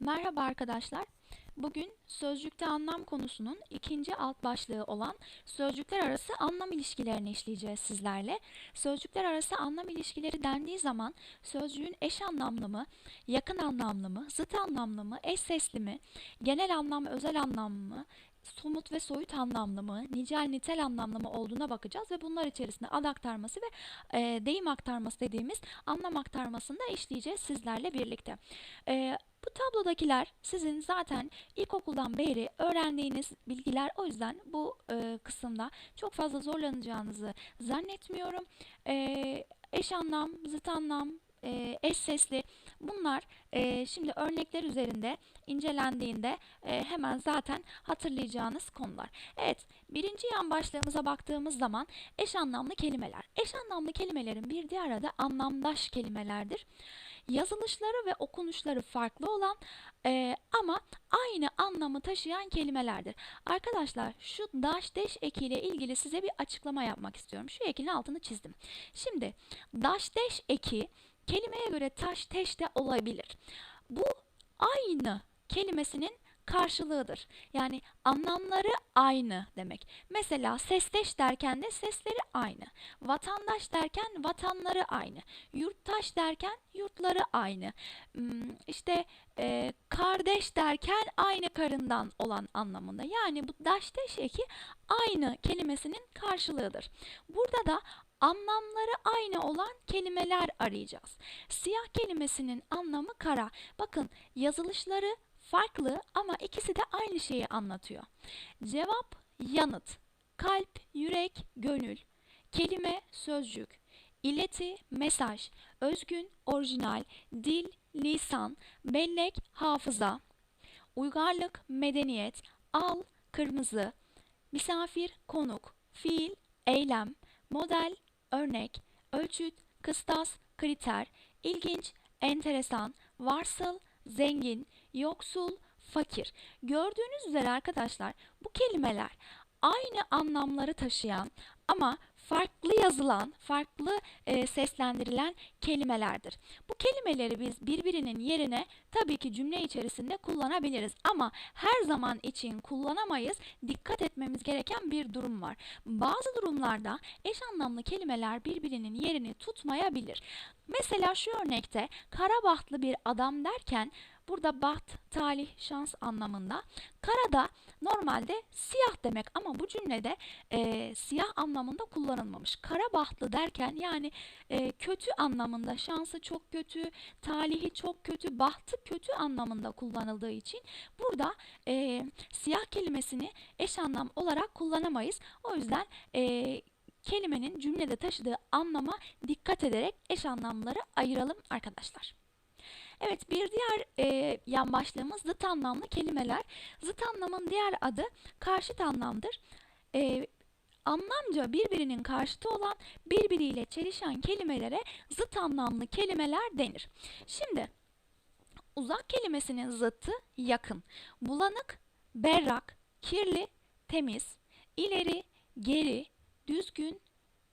Merhaba arkadaşlar. Bugün sözcükte anlam konusunun ikinci alt başlığı olan sözcükler arası anlam ilişkilerini işleyeceğiz sizlerle. Sözcükler arası anlam ilişkileri dendiği zaman sözcüğün eş anlamlı mı, yakın anlamlı mı, zıt anlamlı mı, eş sesli mi, genel anlam, özel anlamlı mı, somut ve soyut anlamlı mı, nicel nitel anlamlı mı olduğuna bakacağız ve bunlar içerisinde ad aktarması ve e, deyim aktarması dediğimiz anlam aktarmasını da işleyeceğiz sizlerle birlikte. E, bu tablodakiler sizin zaten ilkokuldan beri öğrendiğiniz bilgiler o yüzden bu e, kısımda çok fazla zorlanacağınızı zannetmiyorum. E, eş anlam, zıt anlam, e, eş sesli bunlar e, şimdi örnekler üzerinde incelendiğinde e, hemen zaten hatırlayacağınız konular. Evet birinci yan başlığımıza baktığımız zaman eş anlamlı kelimeler. Eş anlamlı kelimelerin bir diğer adı anlamdaş kelimelerdir yazılışları ve okunuşları farklı olan e, ama aynı anlamı taşıyan kelimelerdir. Arkadaşlar şu daş deş ekiyle ilgili size bir açıklama yapmak istiyorum. Şu ekinin altını çizdim. Şimdi daş deş eki kelimeye göre taş teş de olabilir. Bu aynı kelimesinin karşılığıdır. Yani anlamları aynı demek. Mesela sesteş derken de sesleri aynı. Vatandaş derken vatanları aynı. Yurttaş derken yurtları aynı. Hmm, işte e, kardeş derken aynı karından olan anlamında. Yani bu daşteş eki aynı kelimesinin karşılığıdır. Burada da anlamları aynı olan kelimeler arayacağız. Siyah kelimesinin anlamı kara. Bakın yazılışları farklı ama ikisi de aynı şeyi anlatıyor. Cevap yanıt, kalp, yürek, gönül, kelime, sözcük, ileti, mesaj, özgün, orijinal, dil, lisan, bellek, hafıza, uygarlık, medeniyet, al, kırmızı, misafir, konuk, fiil, eylem, model, örnek, ölçüt, kıstas, kriter, ilginç, enteresan, varsıl, zengin, yoksul, fakir. Gördüğünüz üzere arkadaşlar bu kelimeler aynı anlamları taşıyan ama farklı yazılan, farklı e, seslendirilen kelimelerdir. Bu kelimeleri biz birbirinin yerine tabii ki cümle içerisinde kullanabiliriz ama her zaman için kullanamayız. Dikkat etmemiz gereken bir durum var. Bazı durumlarda eş anlamlı kelimeler birbirinin yerini tutmayabilir. Mesela şu örnekte kara bahtlı bir adam derken Burada baht, talih, şans anlamında. Kara da normalde siyah demek ama bu cümlede e, siyah anlamında kullanılmamış. Kara bahtlı derken yani e, kötü anlamında, şansı çok kötü, talihi çok kötü, bahtı kötü anlamında kullanıldığı için burada e, siyah kelimesini eş anlam olarak kullanamayız. O yüzden e, kelimenin cümlede taşıdığı anlama dikkat ederek eş anlamları ayıralım arkadaşlar. Evet bir diğer e, yan başlığımız zıt anlamlı kelimeler. Zıt anlamın diğer adı karşıt anlamdır. E, anlamca birbirinin karşıtı olan birbiriyle çelişen kelimelere zıt anlamlı kelimeler denir. Şimdi uzak kelimesinin zıttı yakın, bulanık, berrak, kirli, temiz, ileri, geri, düzgün,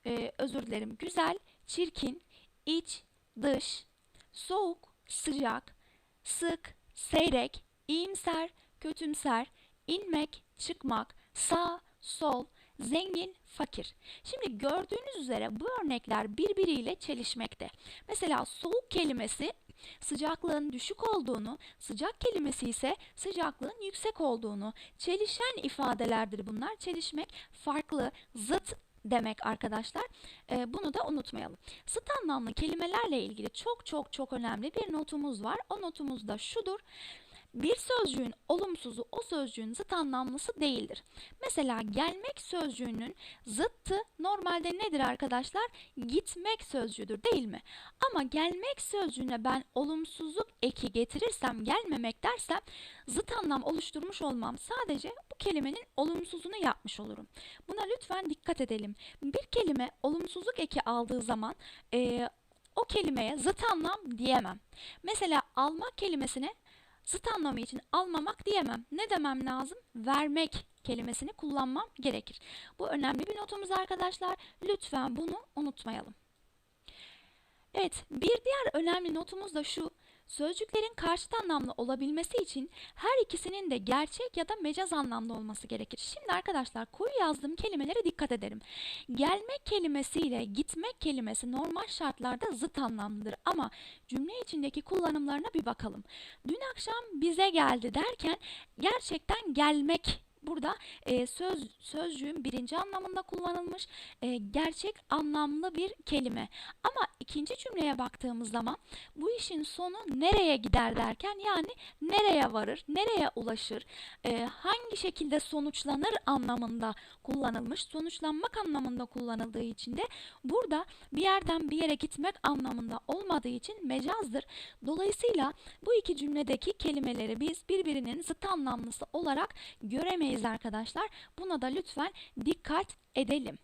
e, özür dilerim güzel, çirkin, iç, dış, soğuk, sıcak, sık, seyrek, iyimser, kötümser, inmek, çıkmak, sağ, sol, zengin, fakir. Şimdi gördüğünüz üzere bu örnekler birbiriyle çelişmekte. Mesela soğuk kelimesi sıcaklığın düşük olduğunu, sıcak kelimesi ise sıcaklığın yüksek olduğunu, çelişen ifadelerdir bunlar. Çelişmek farklı, zıt demek arkadaşlar. E, bunu da unutmayalım. Zıt anlamlı kelimelerle ilgili çok çok çok önemli bir notumuz var. O notumuz da şudur. Bir sözcüğün olumsuzu o sözcüğün zıt anlamlısı değildir. Mesela gelmek sözcüğünün zıttı normalde nedir arkadaşlar? Gitmek sözcüğüdür değil mi? Ama gelmek sözcüğüne ben olumsuzluk eki getirirsem gelmemek dersem zıt anlam oluşturmuş olmam sadece bu kelimenin olumsuzunu yapmış olurum. Buna lütfen dikkat edelim. Bir kelime olumsuzluk eki aldığı zaman e, o kelimeye zıt anlam diyemem. Mesela almak kelimesine Zıt anlamı için almamak diyemem. Ne demem lazım? Vermek kelimesini kullanmam gerekir. Bu önemli bir notumuz arkadaşlar. Lütfen bunu unutmayalım. Evet, bir diğer önemli notumuz da şu. Sözcüklerin karşıt anlamlı olabilmesi için her ikisinin de gerçek ya da mecaz anlamda olması gerekir. Şimdi arkadaşlar koyu yazdığım kelimelere dikkat edelim. Gelmek kelimesiyle gitmek kelimesi normal şartlarda zıt anlamlıdır ama cümle içindeki kullanımlarına bir bakalım. Dün akşam bize geldi derken gerçekten gelmek burada e, söz sözcüğün birinci anlamında kullanılmış e, gerçek anlamlı bir kelime. Ama ikinci cümleye baktığımız zaman bu işin sonu nereye gider derken yani nereye varır, nereye ulaşır, e, hangi şekilde sonuçlanır anlamında kullanılmış. Sonuçlanmak anlamında kullanıldığı için de burada bir yerden bir yere gitmek anlamında olmadığı için mecazdır. Dolayısıyla bu iki cümledeki kelimeleri biz birbirinin zıt anlamlısı olarak göremeyiz arkadaşlar. Buna da lütfen dikkat edelim.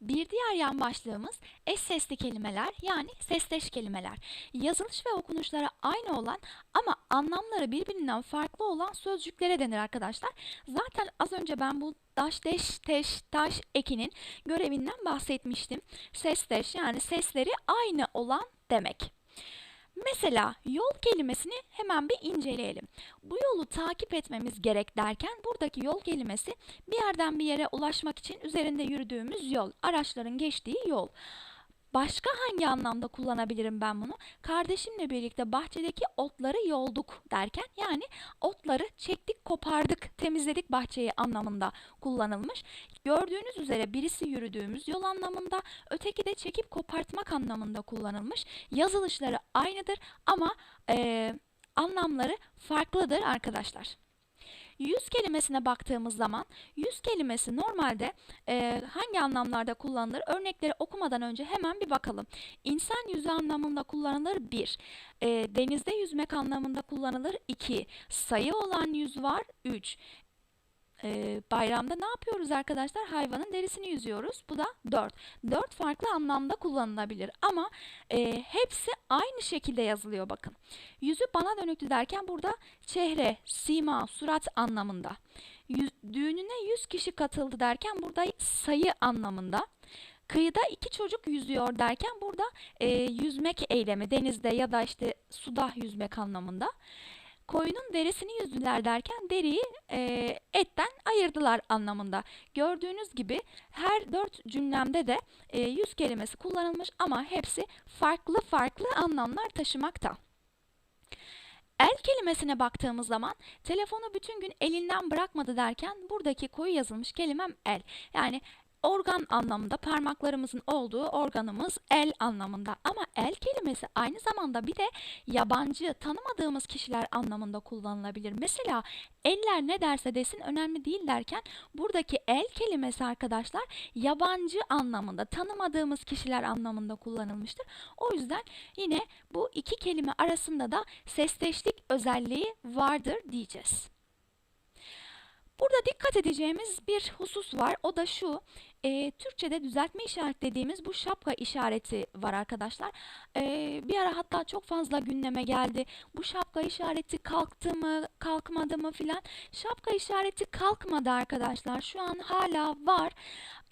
Bir diğer yan başlığımız eş sesli kelimeler yani sesleş kelimeler. Yazılış ve okunuşları aynı olan ama anlamları birbirinden farklı olan sözcüklere denir arkadaşlar. Zaten az önce ben bu daş, deş, teş, taş ekinin görevinden bahsetmiştim. Sesleş yani sesleri aynı olan demek. Mesela yol kelimesini hemen bir inceleyelim. Bu yolu takip etmemiz gerek derken buradaki yol kelimesi bir yerden bir yere ulaşmak için üzerinde yürüdüğümüz yol, araçların geçtiği yol. Başka hangi anlamda kullanabilirim ben bunu? Kardeşimle birlikte bahçedeki otları yolduk derken yani otları çektik, kopardık, temizledik bahçeyi anlamında kullanılmış. Gördüğünüz üzere birisi yürüdüğümüz yol anlamında, öteki de çekip kopartmak anlamında kullanılmış. Yazılışları aynıdır ama e, anlamları farklıdır arkadaşlar. Yüz kelimesine baktığımız zaman yüz kelimesi normalde e, hangi anlamlarda kullanılır? Örnekleri okumadan önce hemen bir bakalım. İnsan yüzü anlamında kullanılır 1. E, denizde yüzmek anlamında kullanılır 2. Sayı olan yüz var 3 e, bayramda ne yapıyoruz arkadaşlar? Hayvanın derisini yüzüyoruz. Bu da 4. 4 farklı anlamda kullanılabilir ama e, hepsi aynı şekilde yazılıyor bakın. Yüzü bana dönüktü derken burada çehre, sima, surat anlamında. Yüz, düğününe 100 kişi katıldı derken burada sayı anlamında. Kıyıda iki çocuk yüzüyor derken burada e, yüzmek eylemi denizde ya da işte suda yüzmek anlamında. Koyunun derisini yüzdüler derken deriyi e, etten ayırdılar anlamında. Gördüğünüz gibi her dört cümlemde de e, yüz kelimesi kullanılmış ama hepsi farklı farklı anlamlar taşımakta. El kelimesine baktığımız zaman telefonu bütün gün elinden bırakmadı derken buradaki koyu yazılmış kelimem el. Yani organ anlamında parmaklarımızın olduğu organımız el anlamında ama el kelimesi aynı zamanda bir de yabancı tanımadığımız kişiler anlamında kullanılabilir. Mesela eller ne derse desin önemli değil derken buradaki el kelimesi arkadaşlar yabancı anlamında tanımadığımız kişiler anlamında kullanılmıştır. O yüzden yine bu iki kelime arasında da sesleşlik özelliği vardır diyeceğiz. Burada dikkat edeceğimiz bir husus var. O da şu. E, Türkçe'de düzeltme işaret dediğimiz bu şapka işareti var arkadaşlar. E, bir ara hatta çok fazla gündeme geldi. Bu şapka işareti kalktı mı, kalkmadı mı filan. Şapka işareti kalkmadı arkadaşlar. Şu an hala var.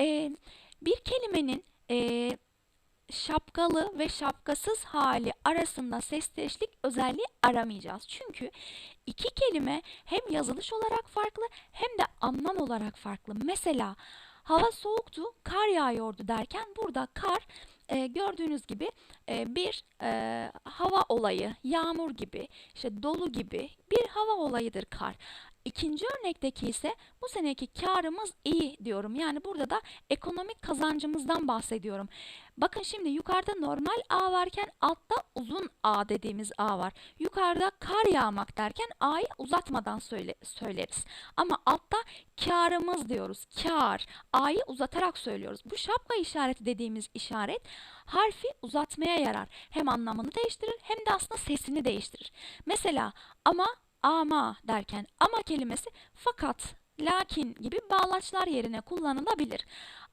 E, bir kelimenin e, şapkalı ve şapkasız hali arasında sesleşlik özelliği aramayacağız. Çünkü iki kelime hem yazılış olarak farklı hem de anlam olarak farklı. Mesela hava soğuktu, kar yağıyordu derken burada kar e, gördüğünüz gibi e, bir e, hava olayı, yağmur gibi, işte dolu gibi bir hava olayıdır kar. İkinci örnekteki ise bu seneki karımız iyi diyorum. Yani burada da ekonomik kazancımızdan bahsediyorum. Bakın şimdi yukarıda normal A varken altta uzun A dediğimiz A var. Yukarıda kar yağmak derken A'yı uzatmadan söyle, söyleriz. Ama altta karımız diyoruz. Kar. A'yı uzatarak söylüyoruz. Bu şapka işareti dediğimiz işaret harfi uzatmaya yarar. Hem anlamını değiştirir hem de aslında sesini değiştirir. Mesela ama ama derken ama kelimesi fakat, lakin gibi bağlaçlar yerine kullanılabilir.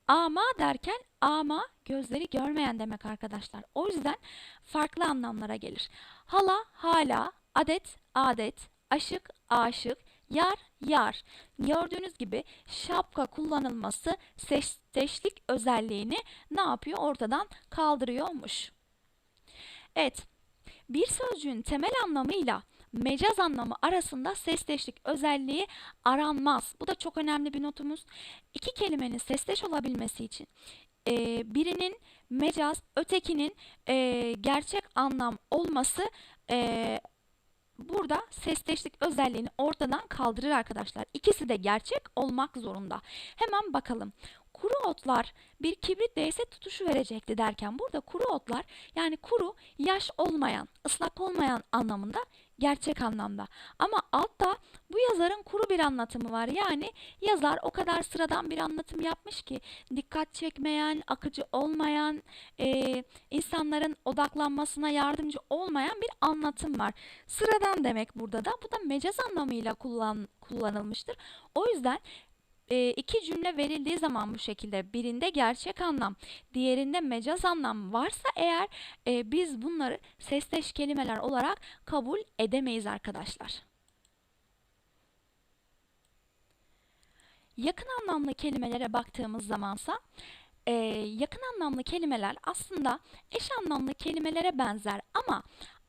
Ama derken ama gözleri görmeyen demek arkadaşlar. O yüzden farklı anlamlara gelir. Hala, hala, adet, adet, aşık, aşık, Yar, yar. Gördüğünüz gibi şapka kullanılması sesleşlik özelliğini ne yapıyor? Ortadan kaldırıyormuş. Evet, bir sözcüğün temel anlamıyla mecaz anlamı arasında sesleşlik özelliği aranmaz. Bu da çok önemli bir notumuz. İki kelimenin sesleş olabilmesi için e, birinin mecaz, ötekinin e, gerçek anlam olması e, burada sesleşlik özelliğini ortadan kaldırır arkadaşlar. İkisi de gerçek olmak zorunda. Hemen bakalım. Kuru otlar bir kibrit değse tutuşu verecekti derken burada kuru otlar yani kuru yaş olmayan, ıslak olmayan anlamında gerçek anlamda. Ama altta bu yazarın kuru bir anlatımı var. Yani yazar o kadar sıradan bir anlatım yapmış ki dikkat çekmeyen, akıcı olmayan, e, insanların odaklanmasına yardımcı olmayan bir anlatım var. Sıradan demek burada da. Bu da mecaz anlamıyla kullan, kullanılmıştır. O yüzden e, iki cümle verildiği zaman bu şekilde birinde gerçek anlam, diğerinde mecaz anlam varsa eğer e, biz bunları sesleş kelimeler olarak kabul edemeyiz arkadaşlar. Yakın anlamlı kelimelere baktığımız zamansa e, yakın anlamlı kelimeler aslında eş anlamlı kelimelere benzer ama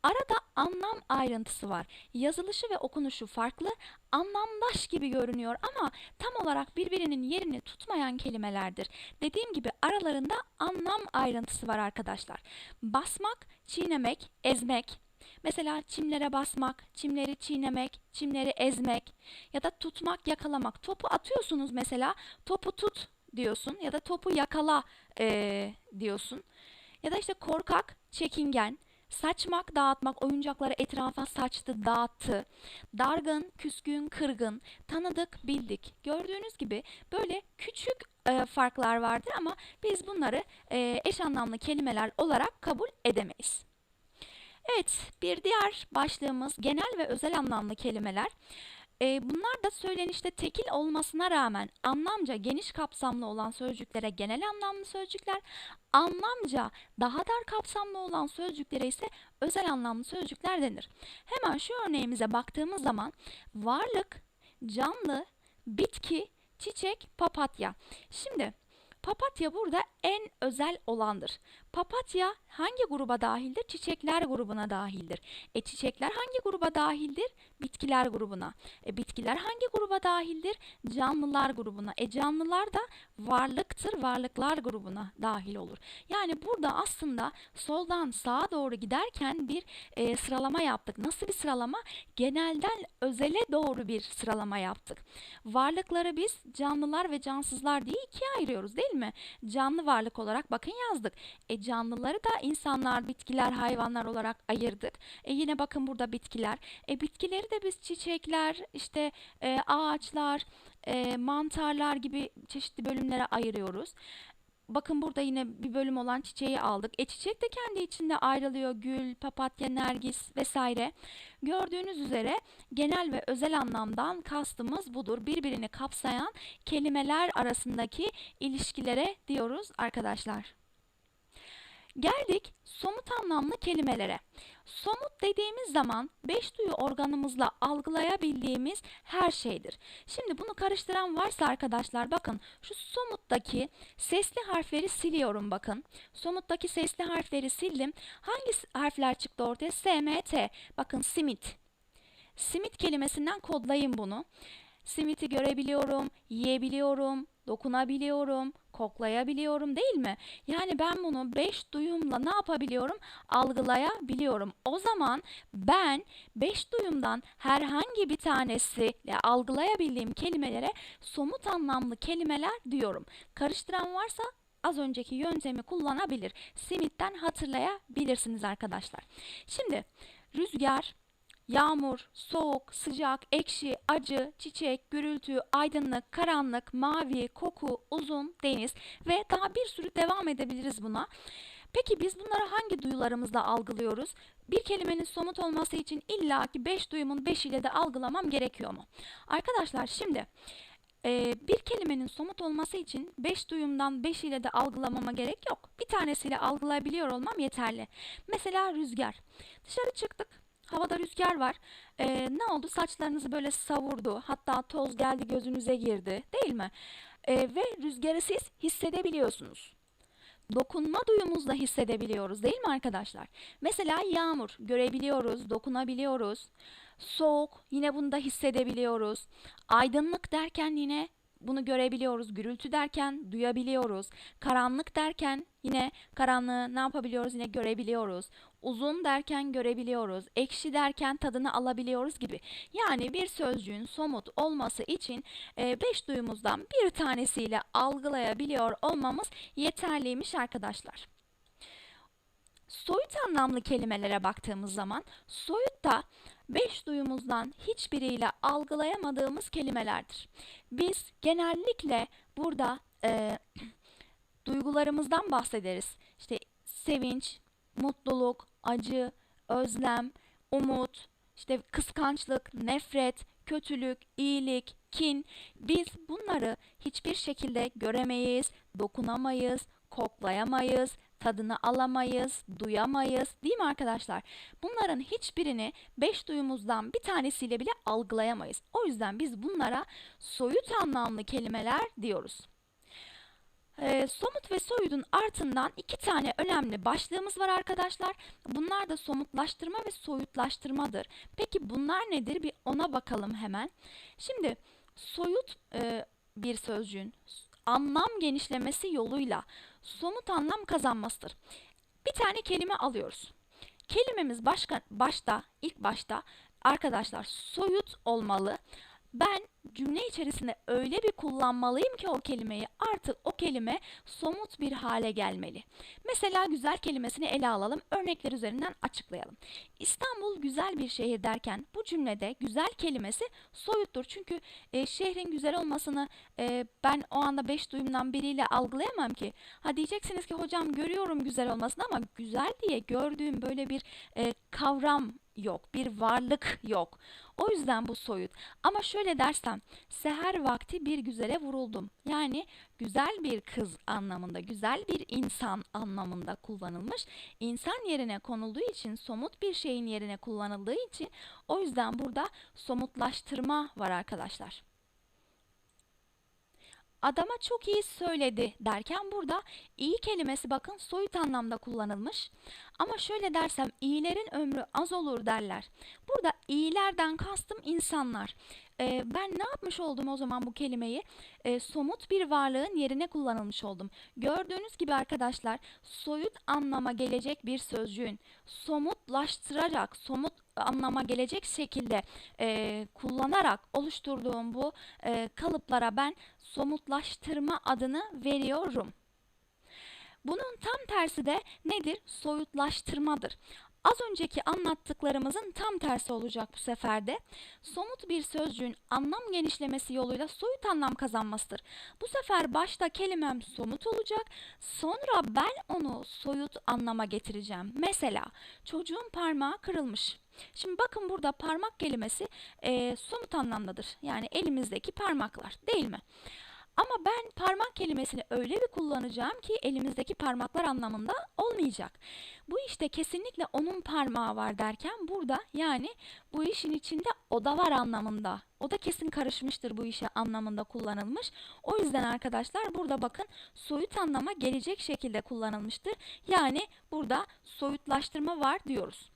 Arada anlam ayrıntısı var. Yazılışı ve okunuşu farklı, anlamdaş gibi görünüyor ama tam olarak birbirinin yerini tutmayan kelimelerdir. Dediğim gibi aralarında anlam ayrıntısı var arkadaşlar. Basmak, çiğnemek, ezmek, Mesela çimlere basmak, çimleri çiğnemek, çimleri ezmek ya da tutmak, yakalamak. Topu atıyorsunuz mesela, topu tut diyorsun ya da topu yakala e, diyorsun. Ya da işte korkak, çekingen, Saçmak, dağıtmak, oyuncakları etrafa saçtı, dağıttı. Dargın, küskün, kırgın, tanıdık, bildik. Gördüğünüz gibi böyle küçük e, farklar vardır ama biz bunları e, eş anlamlı kelimeler olarak kabul edemeyiz. Evet, bir diğer başlığımız genel ve özel anlamlı kelimeler. E, bunlar da söylenişte tekil olmasına rağmen anlamca geniş kapsamlı olan sözcüklere genel anlamlı sözcükler, anlamca daha dar kapsamlı olan sözcüklere ise özel anlamlı sözcükler denir. Hemen şu örneğimize baktığımız zaman varlık, canlı, bitki, çiçek, papatya. Şimdi papatya burada en özel olandır. Papatya hangi gruba dahildir? Çiçekler grubuna dahildir. E çiçekler hangi gruba dahildir? Bitkiler grubuna. E bitkiler hangi gruba dahildir? Canlılar grubuna. E canlılar da varlıktır, varlıklar grubuna dahil olur. Yani burada aslında soldan sağa doğru giderken bir e, sıralama yaptık. Nasıl bir sıralama? Genelden özele doğru bir sıralama yaptık. Varlıkları biz canlılar ve cansızlar diye ikiye ayırıyoruz değil mi? Canlı varlık olarak bakın yazdık. E canlıları da insanlar, bitkiler, hayvanlar olarak ayırdık. E yine bakın burada bitkiler. E bitkileri de biz çiçekler, işte e, ağaçlar, e, mantarlar gibi çeşitli bölümlere ayırıyoruz. Bakın burada yine bir bölüm olan çiçeği aldık. E çiçek de kendi içinde ayrılıyor. Gül, papatya, nergis vesaire. Gördüğünüz üzere genel ve özel anlamdan kastımız budur. Birbirini kapsayan kelimeler arasındaki ilişkilere diyoruz arkadaşlar. Geldik somut anlamlı kelimelere. Somut dediğimiz zaman beş duyu organımızla algılayabildiğimiz her şeydir. Şimdi bunu karıştıran varsa arkadaşlar bakın şu somuttaki sesli harfleri siliyorum bakın. Somuttaki sesli harfleri sildim. Hangi harfler çıktı ortaya? S, M, T. Bakın simit. Simit kelimesinden kodlayın bunu. Simiti görebiliyorum, yiyebiliyorum, dokunabiliyorum, koklayabiliyorum değil mi? Yani ben bunu beş duyumla ne yapabiliyorum? Algılayabiliyorum. O zaman ben beş duyumdan herhangi bir tanesiyle algılayabildiğim kelimelere somut anlamlı kelimeler diyorum. Karıştıran varsa az önceki yöntemi kullanabilir. Simitten hatırlayabilirsiniz arkadaşlar. Şimdi rüzgar, Yağmur, soğuk, sıcak, ekşi, acı, çiçek, gürültü, aydınlık, karanlık, mavi, koku, uzun, deniz ve daha bir sürü devam edebiliriz buna. Peki biz bunları hangi duyularımızla algılıyoruz? Bir kelimenin somut olması için illaki 5 duyumun 5 ile de algılamam gerekiyor mu? Arkadaşlar şimdi e, bir kelimenin somut olması için 5 duyumdan 5 ile de algılamama gerek yok. Bir tanesiyle algılayabiliyor olmam yeterli. Mesela rüzgar. Dışarı çıktık Havada rüzgar var. Ee, ne oldu? Saçlarınızı böyle savurdu. Hatta toz geldi gözünüze girdi. Değil mi? Ee, ve rüzgarı siz hissedebiliyorsunuz. Dokunma duyumuzla hissedebiliyoruz değil mi arkadaşlar? Mesela yağmur görebiliyoruz, dokunabiliyoruz. Soğuk yine bunu da hissedebiliyoruz. Aydınlık derken yine bunu görebiliyoruz. Gürültü derken duyabiliyoruz. Karanlık derken yine karanlığı ne yapabiliyoruz? Yine görebiliyoruz. Uzun derken görebiliyoruz. Ekşi derken tadını alabiliyoruz gibi. Yani bir sözcüğün somut olması için e, beş duyumuzdan bir tanesiyle algılayabiliyor olmamız yeterliymiş arkadaşlar. Soyut anlamlı kelimelere baktığımız zaman soyut da beş duyumuzdan hiçbiriyle algılayamadığımız kelimelerdir. Biz genellikle burada e, duygularımızdan bahsederiz. İşte sevinç, mutluluk, acı, özlem, umut, işte kıskançlık, nefret, kötülük, iyilik, kin. Biz bunları hiçbir şekilde göremeyiz, dokunamayız, koklayamayız, tadını alamayız, duyamayız değil mi arkadaşlar? Bunların hiçbirini beş duyumuzdan bir tanesiyle bile algılayamayız. O yüzden biz bunlara soyut anlamlı kelimeler diyoruz. E, somut ve soyutun ardından iki tane önemli başlığımız var arkadaşlar. Bunlar da somutlaştırma ve soyutlaştırmadır. Peki bunlar nedir? Bir ona bakalım hemen. Şimdi soyut e, bir sözcüğün anlam genişlemesi yoluyla somut anlam kazanmasıdır. Bir tane kelime alıyoruz. Kelimemiz başka, başta, ilk başta arkadaşlar soyut olmalı ben cümle içerisinde öyle bir kullanmalıyım ki o kelimeyi artık o kelime somut bir hale gelmeli. Mesela güzel kelimesini ele alalım, örnekler üzerinden açıklayalım. İstanbul güzel bir şehir derken bu cümlede güzel kelimesi soyuttur. Çünkü e, şehrin güzel olmasını e, ben o anda beş duyumdan biriyle algılayamam ki. Ha diyeceksiniz ki hocam görüyorum güzel olmasını ama güzel diye gördüğüm böyle bir e, kavram yok, bir varlık yok. O yüzden bu soyut. Ama şöyle dersem, seher vakti bir güzele vuruldum. Yani güzel bir kız anlamında, güzel bir insan anlamında kullanılmış. İnsan yerine konulduğu için, somut bir şeyin yerine kullanıldığı için o yüzden burada somutlaştırma var arkadaşlar adama çok iyi söyledi derken burada iyi kelimesi bakın soyut anlamda kullanılmış. Ama şöyle dersem iyilerin ömrü az olur derler. Burada iyilerden kastım insanlar. Ee, ben ne yapmış oldum o zaman bu kelimeyi? Ee, somut bir varlığın yerine kullanılmış oldum. Gördüğünüz gibi arkadaşlar soyut anlama gelecek bir sözcüğün somutlaştırarak, somut anlama gelecek şekilde e, kullanarak oluşturduğum bu e, kalıplara ben somutlaştırma adını veriyorum. Bunun tam tersi de nedir? Soyutlaştırmadır. Az önceki anlattıklarımızın tam tersi olacak bu sefer de. Somut bir sözcüğün anlam genişlemesi yoluyla soyut anlam kazanmasıdır. Bu sefer başta kelimem somut olacak, sonra ben onu soyut anlama getireceğim. Mesela çocuğun parmağı kırılmış. Şimdi bakın burada parmak kelimesi e, somut anlamdadır. Yani elimizdeki parmaklar değil mi? Ama ben parmak kelimesini öyle bir kullanacağım ki elimizdeki parmaklar anlamında olmayacak. Bu işte kesinlikle onun parmağı var derken burada yani bu işin içinde o da var anlamında. O da kesin karışmıştır bu işe anlamında kullanılmış. O yüzden arkadaşlar burada bakın soyut anlama gelecek şekilde kullanılmıştır. Yani burada soyutlaştırma var diyoruz.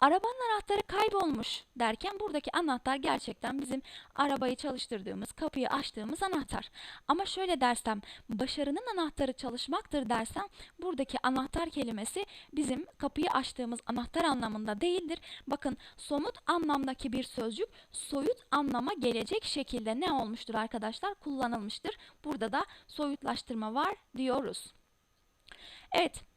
Arabanın anahtarı kaybolmuş derken buradaki anahtar gerçekten bizim arabayı çalıştırdığımız, kapıyı açtığımız anahtar. Ama şöyle dersem başarının anahtarı çalışmaktır dersem buradaki anahtar kelimesi bizim kapıyı açtığımız anahtar anlamında değildir. Bakın somut anlamdaki bir sözcük soyut anlama gelecek şekilde ne olmuştur arkadaşlar? Kullanılmıştır. Burada da soyutlaştırma var diyoruz. Evet,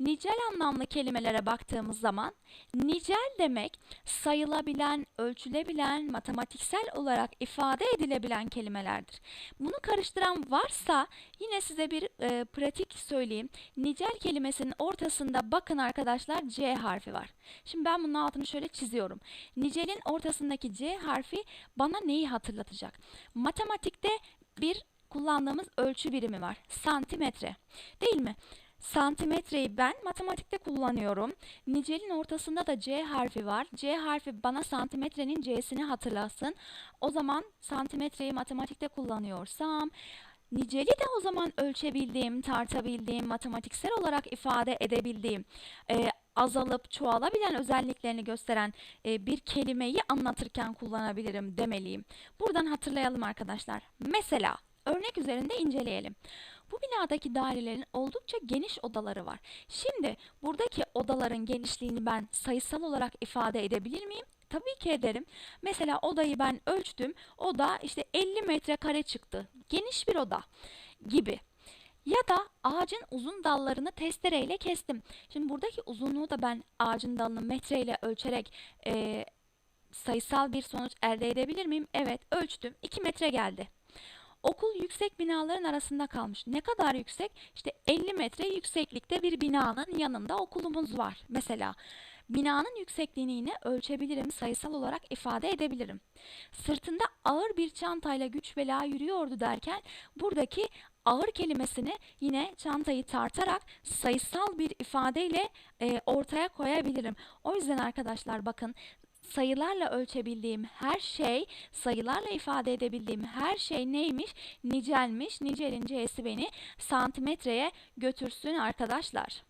Nicel anlamlı kelimelere baktığımız zaman nicel demek sayılabilen, ölçülebilen, matematiksel olarak ifade edilebilen kelimelerdir. Bunu karıştıran varsa yine size bir e, pratik söyleyeyim. Nicel kelimesinin ortasında bakın arkadaşlar C harfi var. Şimdi ben bunun altını şöyle çiziyorum. Nicelin ortasındaki C harfi bana neyi hatırlatacak? Matematikte bir kullandığımız ölçü birimi var. Santimetre. Değil mi? Santimetreyi ben matematikte kullanıyorum. Nicelin ortasında da C harfi var. C harfi bana santimetrenin C'sini hatırlasın. O zaman santimetreyi matematikte kullanıyorsam niceli de o zaman ölçebildiğim, tartabildiğim, matematiksel olarak ifade edebildiğim, e, azalıp çoğalabilen özelliklerini gösteren e, bir kelimeyi anlatırken kullanabilirim demeliyim. Buradan hatırlayalım arkadaşlar. Mesela örnek üzerinde inceleyelim. Bu binadaki dairelerin oldukça geniş odaları var. Şimdi buradaki odaların genişliğini ben sayısal olarak ifade edebilir miyim? Tabii ki ederim. Mesela odayı ben ölçtüm. Oda işte 50 metrekare çıktı. Geniş bir oda gibi. Ya da ağacın uzun dallarını testereyle kestim. Şimdi buradaki uzunluğu da ben ağacın dalını metreyle ölçerek e, sayısal bir sonuç elde edebilir miyim? Evet ölçtüm. 2 metre geldi. Okul yüksek binaların arasında kalmış. Ne kadar yüksek? İşte 50 metre yükseklikte bir binanın yanında okulumuz var. Mesela binanın yüksekliğini yine ölçebilirim, sayısal olarak ifade edebilirim. Sırtında ağır bir çantayla güç bela yürüyordu derken buradaki ağır kelimesini yine çantayı tartarak sayısal bir ifadeyle e, ortaya koyabilirim. O yüzden arkadaşlar bakın sayılarla ölçebildiğim her şey, sayılarla ifade edebildiğim her şey neymiş? Nicelmiş. Nicelin C'si beni santimetreye götürsün arkadaşlar.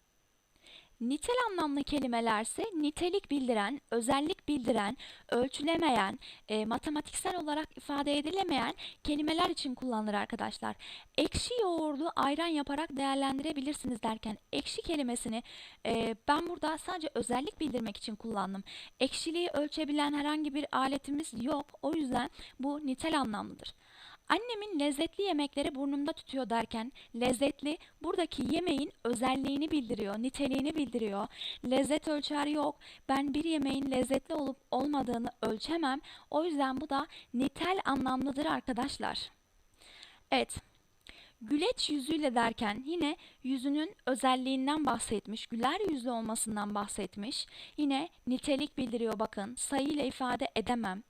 Nitel anlamlı kelimelerse nitelik bildiren, özellik bildiren, ölçülemeyen, e, matematiksel olarak ifade edilemeyen kelimeler için kullanılır arkadaşlar. Ekşi yoğurdu ayran yaparak değerlendirebilirsiniz derken ekşi kelimesini e, ben burada sadece özellik bildirmek için kullandım. Ekşiliği ölçebilen herhangi bir aletimiz yok. O yüzden bu nitel anlamlıdır. Annemin lezzetli yemekleri burnumda tutuyor derken lezzetli buradaki yemeğin özelliğini bildiriyor, niteliğini bildiriyor. Lezzet ölçer yok. Ben bir yemeğin lezzetli olup olmadığını ölçemem. O yüzden bu da nitel anlamlıdır arkadaşlar. Evet. Güleç yüzüyle derken yine yüzünün özelliğinden bahsetmiş, güler yüzlü olmasından bahsetmiş. Yine nitelik bildiriyor bakın, sayı ile ifade edemem.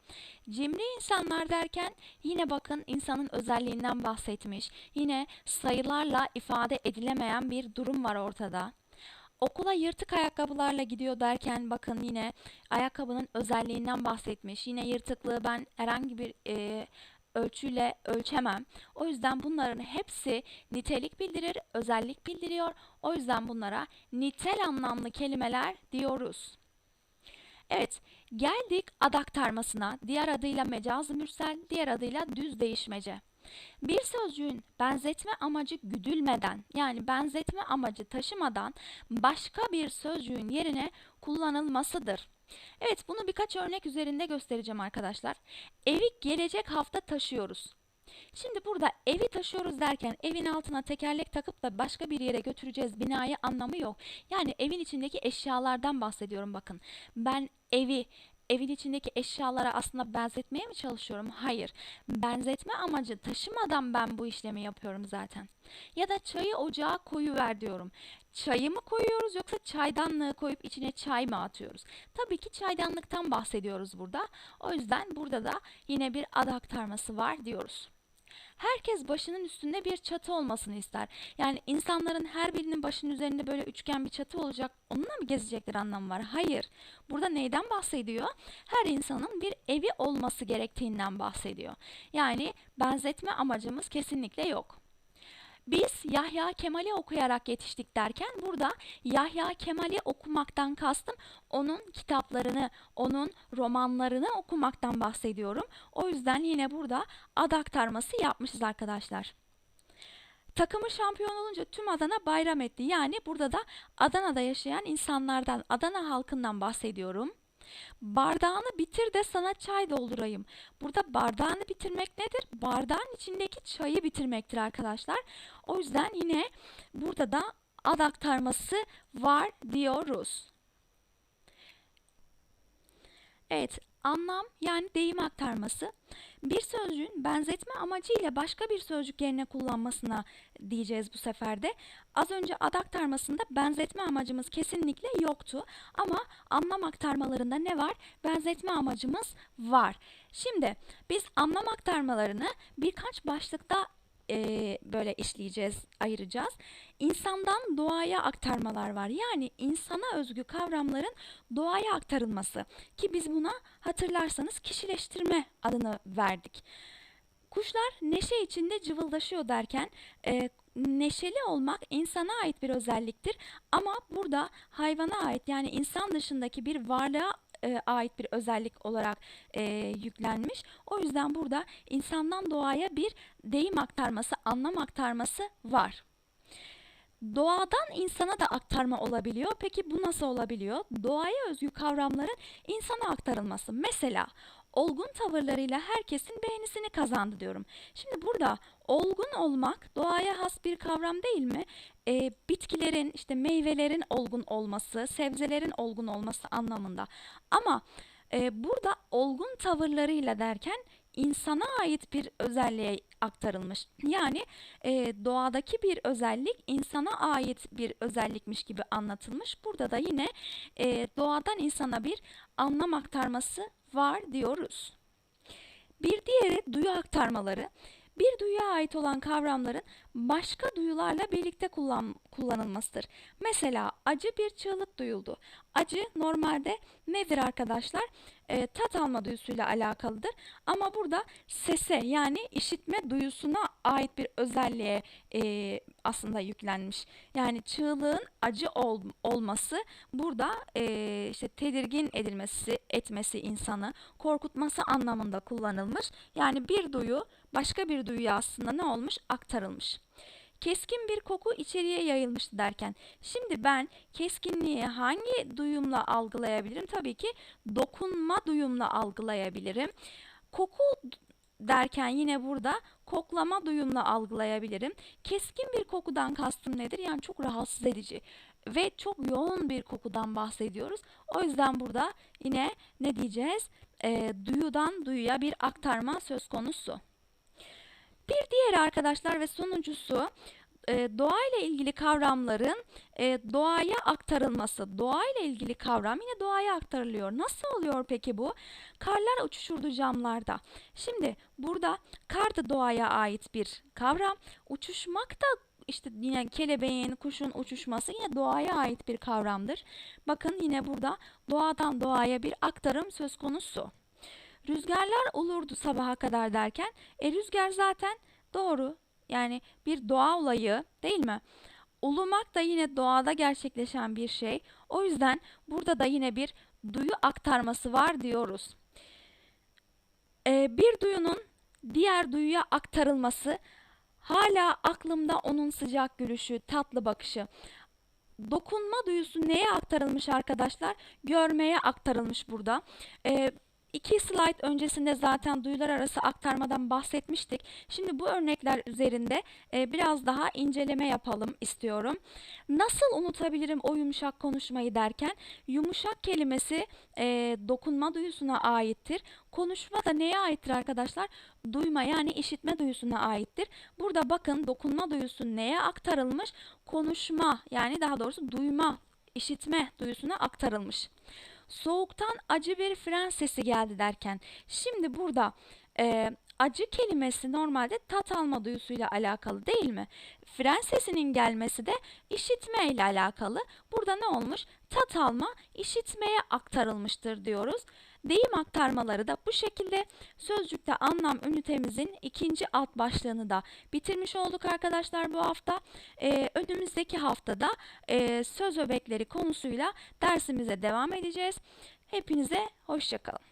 Cimri insanlar derken yine bakın insanın özelliğinden bahsetmiş. Yine sayılarla ifade edilemeyen bir durum var ortada. Okula yırtık ayakkabılarla gidiyor derken bakın yine ayakkabının özelliğinden bahsetmiş. Yine yırtıklığı ben herhangi bir e, ölçüyle ölçemem. O yüzden bunların hepsi nitelik bildirir, özellik bildiriyor. O yüzden bunlara nitel anlamlı kelimeler diyoruz. Evet, geldik ad aktarmasına. Diğer adıyla mecaz mürsel, diğer adıyla düz değişmece. Bir sözcüğün benzetme amacı güdülmeden yani benzetme amacı taşımadan başka bir sözcüğün yerine kullanılmasıdır. Evet bunu birkaç örnek üzerinde göstereceğim arkadaşlar. Evi gelecek hafta taşıyoruz. Şimdi burada evi taşıyoruz derken evin altına tekerlek takıp da başka bir yere götüreceğiz binayı anlamı yok. Yani evin içindeki eşyalardan bahsediyorum bakın. Ben evi evin içindeki eşyalara aslında benzetmeye mi çalışıyorum? Hayır. Benzetme amacı taşımadan ben bu işlemi yapıyorum zaten. Ya da çayı ocağa koyu ver diyorum. Çayı mı koyuyoruz yoksa çaydanlığı koyup içine çay mı atıyoruz? Tabii ki çaydanlıktan bahsediyoruz burada. O yüzden burada da yine bir ad aktarması var diyoruz. Herkes başının üstünde bir çatı olmasını ister. Yani insanların her birinin başının üzerinde böyle üçgen bir çatı olacak. Onunla mı gezecekler anlamı var? Hayır. Burada neyden bahsediyor? Her insanın bir evi olması gerektiğinden bahsediyor. Yani benzetme amacımız kesinlikle yok. Biz Yahya Kemal'i okuyarak yetiştik derken burada Yahya Kemal'i okumaktan kastım onun kitaplarını, onun romanlarını okumaktan bahsediyorum. O yüzden yine burada ad aktarması yapmışız arkadaşlar. Takımı şampiyon olunca tüm Adana bayram etti. Yani burada da Adana'da yaşayan insanlardan, Adana halkından bahsediyorum. Bardağını bitir de sana çay doldurayım. Burada bardağını bitirmek nedir? Bardağın içindeki çayı bitirmektir arkadaşlar. O yüzden yine burada da ad aktarması var diyoruz. Evet, anlam yani deyim aktarması bir sözcüğün benzetme amacıyla başka bir sözcük yerine kullanmasına diyeceğiz bu sefer de. Az önce ad aktarmasında benzetme amacımız kesinlikle yoktu ama anlam aktarmalarında ne var? Benzetme amacımız var. Şimdi biz anlam aktarmalarını birkaç başlıkta e, böyle işleyeceğiz, ayıracağız. İnsandan doğaya aktarmalar var. Yani insana özgü kavramların doğaya aktarılması ki biz buna hatırlarsanız kişileştirme adını verdik. Kuşlar neşe içinde cıvıldaşıyor derken e, neşeli olmak insana ait bir özelliktir ama burada hayvana ait yani insan dışındaki bir varlığa e, ait bir özellik olarak e, yüklenmiş. O yüzden burada insandan doğaya bir deyim aktarması, anlam aktarması var. Doğadan insana da aktarma olabiliyor. Peki bu nasıl olabiliyor? Doğaya özgü kavramların insana aktarılması. Mesela olgun tavırlarıyla herkesin beğenisini kazandı diyorum. Şimdi burada olgun olmak doğaya has bir kavram değil mi? Ee, bitkilerin, işte meyvelerin olgun olması, sebzelerin olgun olması anlamında. Ama e, burada olgun tavırlarıyla derken insana ait bir özelliğe aktarılmış. Yani e, doğadaki bir özellik insana ait bir özellikmiş gibi anlatılmış. Burada da yine e, doğadan insana bir anlam aktarması var diyoruz. Bir diğeri duyu aktarmaları. Bir duyuya ait olan kavramların başka duyularla birlikte kullan, kullanılmasıdır. Mesela acı bir çığlık duyuldu. Acı normalde nedir arkadaşlar? E, tat alma duyusuyla alakalıdır. Ama burada sese yani işitme duyusuna ait bir özelliğe e, aslında yüklenmiş. Yani çığlığın acı ol, olması burada e, işte tedirgin edilmesi, etmesi insanı, korkutması anlamında kullanılmış. Yani bir duyu başka bir duyuya aslında ne olmuş? Aktarılmış. Keskin bir koku içeriye yayılmıştı derken. Şimdi ben keskinliği hangi duyumla algılayabilirim? Tabii ki dokunma duyumla algılayabilirim. Koku derken yine burada koklama duyumla algılayabilirim. Keskin bir kokudan kastım nedir? Yani çok rahatsız edici ve çok yoğun bir kokudan bahsediyoruz. O yüzden burada yine ne diyeceğiz? E, duyudan duyuya bir aktarma söz konusu. Bir diğer arkadaşlar ve sonuncusu e, doğayla ilgili kavramların e, doğaya aktarılması. Doğayla ilgili kavram yine doğaya aktarılıyor. Nasıl oluyor peki bu? Karlar uçuşurdu camlarda. Şimdi burada kar da doğaya ait bir kavram. Uçuşmak da işte yine kelebeğin, kuşun uçuşması yine doğaya ait bir kavramdır. Bakın yine burada doğadan doğaya bir aktarım söz konusu. Rüzgarlar olurdu sabaha kadar derken, e rüzgar zaten doğru yani bir doğa olayı değil mi? Ulumak da yine doğada gerçekleşen bir şey. O yüzden burada da yine bir duyu aktarması var diyoruz. Ee, bir duyunun diğer duyuya aktarılması hala aklımda onun sıcak gülüşü, tatlı bakışı. Dokunma duyusu neye aktarılmış arkadaşlar? Görmeye aktarılmış burada. Ee, İki slide öncesinde zaten duyular arası aktarmadan bahsetmiştik. Şimdi bu örnekler üzerinde e, biraz daha inceleme yapalım istiyorum. Nasıl unutabilirim o yumuşak konuşmayı derken yumuşak kelimesi e, dokunma duyusuna aittir. Konuşma da neye aittir arkadaşlar? Duyma yani işitme duyusuna aittir. Burada bakın dokunma duyusu neye aktarılmış? Konuşma yani daha doğrusu duyma, işitme duyusuna aktarılmış soğuktan acı bir fren sesi geldi derken şimdi burada e, acı kelimesi normalde tat alma duyusuyla alakalı değil mi? Fren sesinin gelmesi de işitme ile alakalı. Burada ne olmuş? Tat alma işitmeye aktarılmıştır diyoruz. Deyim aktarmaları da bu şekilde sözcükte anlam ünitemizin ikinci alt başlığını da bitirmiş olduk arkadaşlar bu hafta. Ee, önümüzdeki haftada e, söz öbekleri konusuyla dersimize devam edeceğiz. Hepinize hoşçakalın.